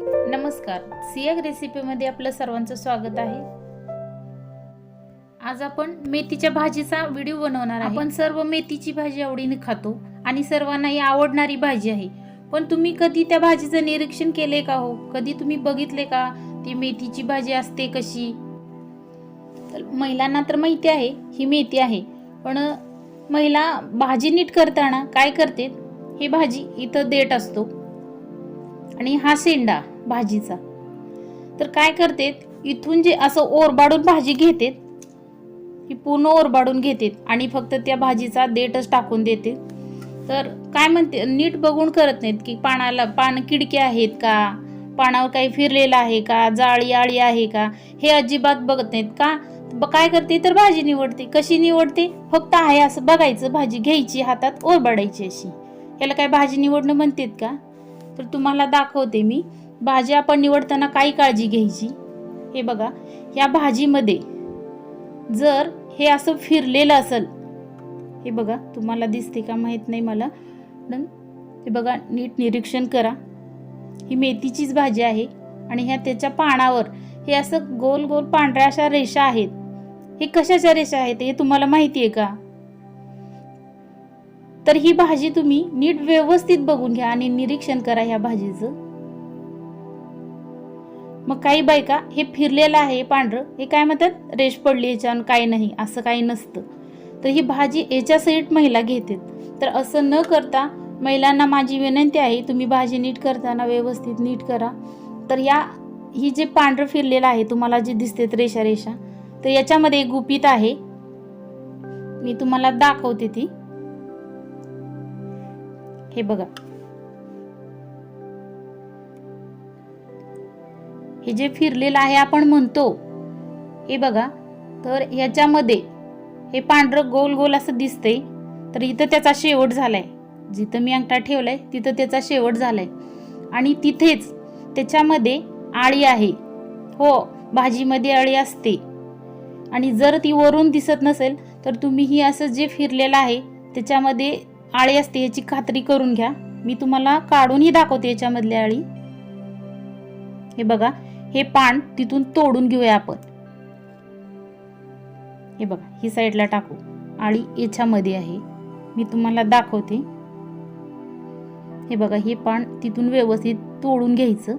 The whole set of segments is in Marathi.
नमस्कार. सियाग रेसिपीमध्ये आपलं सर्वांचं स्वागत आहे. आज आपण मेथीच्या भाजीचा व्हिडिओ बनवणार आहे. आपण सर्व मेथीची भाजी आवडीने खातो आणि सर्वांनाही आवडणारी भाजी आहे. पण तुम्ही कधी त्या भाजीचं निरीक्षण केले का हो? कधी तुम्ही बघितले का? ती मेथीची भाजी असते कशी? तर महिलांना तर माहिती आहे ही मेथी आहे. पण महिला भाजी नीट करताना काय करते? ही भाजी इथं देठ असतो. आणि हा शेंडा भाजीचा. तर काय करते इथून जे असं ओरबाडून भाजी घेते ही पूर्ण ओरबाडून घेते आणि फक्त त्या भाजीचा देठच टाकून देते तर काय म्हणते नीट बघून करत नाहीत की पानाला पान किडके आहेत का? पानावर काही फिरलेलं आहे का? जाळी आळी आहे का? हे अजिबात बघत नाहीत का? ब- काय करते? तर भाजी निवडते. कशी निवडते? फक्त आहे असं बघायचं भाजी घ्यायची हातात ओरबाडायची अशी. याला काय भाजी निवडणं म्हणतात का? तर तुम्हाला दाखवते मी. भाजी आपण निवडताना काय काळजी घ्यायची. हे बघा या भाजीमध्ये जर हे असं फिरलेलं असेल हे बघा तुम्हाला दिसते का माहीत नाही मला. पण हे बघा नीट निरीक्षण करा. ही मेथीचीच भाजी आहे आणि ह्या त्याच्या पानावर हे असं गोल गोल पांढऱ्या अशा रेषा आहेत. हे कशाच्या रेषा आहेत हे तुम्हाला माहिती आहे का? तर ही भाजी तुम्ही नीट व्यवस्थित बघून घ्या आणि निरीक्षण करा ह्या भाजीचं. मग काही बायका हे फिरलेलं आहे पांढरं हे काय म्हणतात? रेश पडली याच्यावर काही नाही असं काही नसतं. तर ही भाजी याच्या सहित महिला घेतात. तर असं न करता महिलांना माझी विनंती आहे तुम्ही भाजी नीट करताना व्यवस्थित नीट करा. तर या ही जे पांढरं फिरलेलं आहे तुम्हाला जे दिसतेत रेषा रेषा तर याच्यामध्ये गुपित आहे. मी तुम्हाला दाखवते ती. हे बघा. हे जे फिरलेलं आहे आपण म्हणतो हे बघा तर ह्याच्यामध्ये हे पांढरं गोल गोल असं दिसतंय तर इथं त्याचा शेवट झालाय. जिथं मी अंगठा ठेवलाय तिथं त्याचा शेवट झालाय. आणि तिथेच त्याच्यामध्ये आळी आहे. हो भाजीमध्ये आळी असते. आणि जर ती वरून दिसत नसेल तर तुम्ही ही असं जे फिरलेलं आहे त्याच्यामध्ये आळी असते याची खात्री करून घ्या. मी तुम्हाला काढूनही दाखवते याच्यामधली आळी. हे बघा हे पान तिथून तोडून घेऊया आपण. हे बघा ही साईडला टाकू. आळी याच्यामध्ये आहे. मी तुम्हाला दाखवते. हे बघा हे पान तिथून व्यवस्थित तोडून घ्यायचं.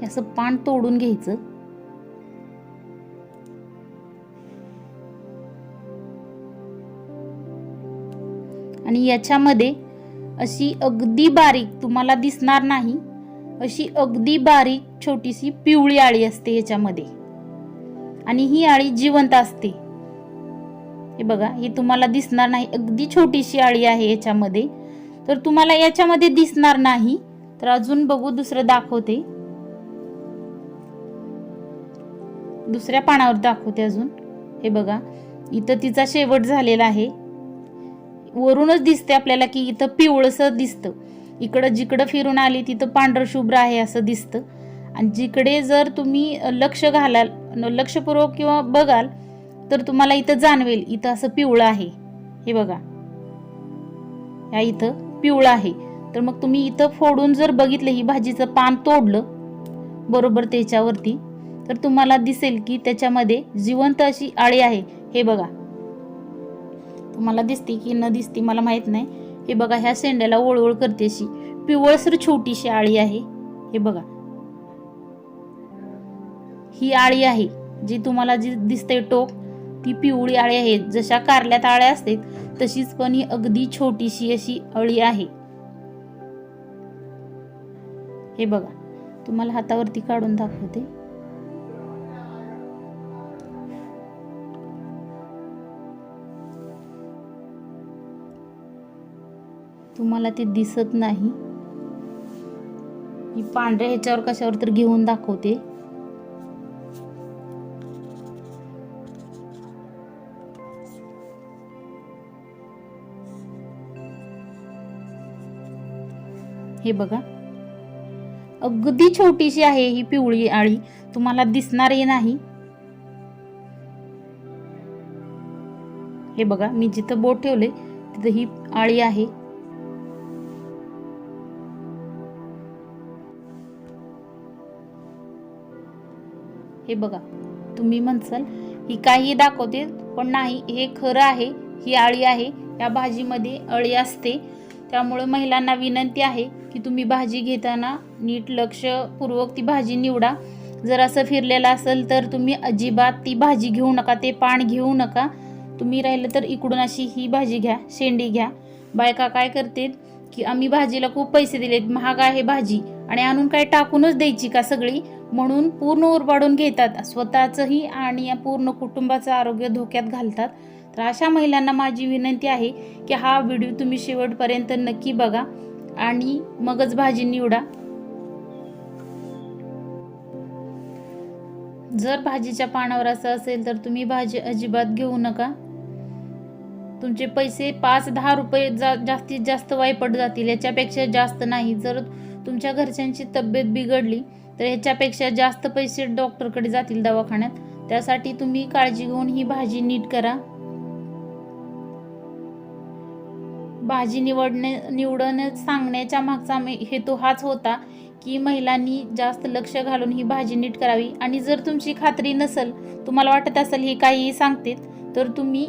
हे असं पान तोडून घ्यायचं. आणि याच्यामध्ये अशी अगदी बारीक तुम्हाला दिसणार नाही अशी अगदी बारीक छोटीशी पिवळी आळी असते याच्यामध्ये. आणि ही आळी जिवंत असते. हे बघा ही तुम्हाला दिसणार नाही अगदी छोटीशी आळी आहे याच्यामध्ये. तर तुम्हाला याच्यामध्ये दिसणार नाही तर अजून बघू दुसरं दाखवते. दुसऱ्या पानावर दाखवते अजून. हे बघा इथं तिचा शेवट झालेला आहे. वरूनच दिसते आपल्याला की इथं पिवळसं दिसतं. इकडं जिकडं फिरून आली तिथं पांढरं शुभ्र आहे असं दिसतं. आणि जिकडे जर तुम्ही लक्ष घालाल लक्षपूर्वक किंवा बघाल तर तुम्हाला इथं जाणवेल इथं असं पिवळं आहे. हे बघा. या इथं पिवळं आहे. तर मग तुम्ही इथं फोडून जर बघितलं ही भाजीचं पान तोडलं बरोबर त्याच्यावरती तर तुम्हाला दिसेल की त्याच्यामध्ये जिवंत अशी आळी आहे. हे बघा. तुम्हाला दिसते की न दिसते मला माहीत नाही. हे बघा ह्या शेंड्याला ओळवळ करते अशी. पिवळसर छोटीशी आळी आहे. हे बघा. ही आळी आहे जी तुम्हाला जी दिसते टोक ती पिवळी आळी आहे. जशा कारल्यात आळ्या असते तशीच पण ही अगदी छोटीशी अशी अळी आहे. हे बघा. तुम्हाला हातावरती काढून दाखवते. तुम्हाला ते दिसत नाही. मी पांढऱ्या ह्याच्यावर कशावर तर घेऊन दाखवते. हे बघा. अगदी छोटीशी आहे ही पिवळी आळी. तुम्हाला दिसणारही नाही. हे बघा मी जिथं बोट ठेवले तिथं ही आळी आहे. हे बघा तुम्ही म्हणसाल ही काही दाखवते पण नाही हे खरं आहे ही आळी आहे या भाजीमध्ये अळी असते. त्यामुळे महिलांना विनंती आहे की तुम्ही भाजी घेताना नीट लक्षपूर्वक ती भाजी निवडा. जर असं फिरलेलं असेल तर तुम्ही अजिबात ती भाजी घेऊ नका ते पान घेऊ नका. तुम्ही राहिलं तर इकडून अशी ही भाजी घ्या शेंडी घ्या. बायका काय करते की आम्ही भाजीला खूप पैसे दिलेत महाग आहे भाजी आणि आणून काय टाकूनच द्यायची का सगळी? म्हणून पूर्ण उरबाडून घेतात स्वतःचंही आणि या पूर्ण कुटुंबाचं आरोग्य धोक्यात घालतात. तर अशा महिलांना माझी विनंती आहे की हा व्हिडिओ तुम्ही शेवटपर्यंत नक्की बघा आणि मगच भाजी निवडा. जर भाजीच्या पानावर असं असेल तर तुम्ही भाजी अजिबात घेऊ नका. तुमचे पैसे पाच दहा रुपये जा जास्तीत जास्त वायपट जातील याच्यापेक्षा जास्त नाही. जर तुमच्या घरच्यांची तब्येत बिघडली तर ह्याच्यापेक्षा जास्त पैसे डॉक्टरकडे जातील दवाखान्यात. त्यासाठी तुम्ही काळजी घेऊन ही भाजी नीट करा. भाजी निवडणे निवडणे सांगण्याच्या मागचा मे- हेतू हाच होता की महिलांनी जास्त लक्ष घालून ही भाजी नीट करावी. आणि जर तुमची खात्री नसेल तुम्हाला वाटत असेल हे काहीही सांगते तर तुम्ही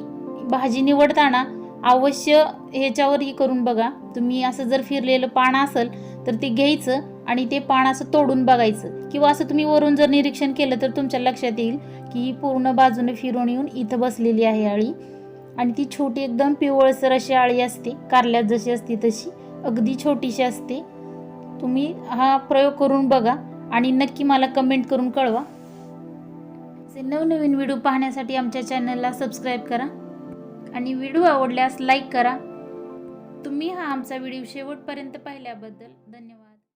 भाजी निवडताना अवश्य ह्याच्यावरही करून बघा. तुम्ही असं जर फिरलेलं पान असेल तर ते घ्यायचं. आणि ते पान असं तोडून बघायचं. किंवा असं तुम्ही वरून जर निरीक्षण केलं तर तुमच्या लक्षात येईल की ही पूर्ण बाजूने फिरून येऊन इथं बसलेली आहे आळी. आणि ती छोटी एकदम पिवळसर अशी आळी असते कारल्यात जशी असते तशी अगदी छोटीशी असते. तुम्ही हा प्रयोग करून बघा आणि नक्की मला कमेंट करून कळवा. नवनवीन व्हिडिओ पाहण्यासाठी आमच्या चॅनलला सबस्क्राईब करा. आणि व्हिडिओ आवडल्यास लाईक करा. तुम्ही हा आमचा व्हिडिओ शेवटपर्यंत पाहिल्याबद्दल धन्यवाद.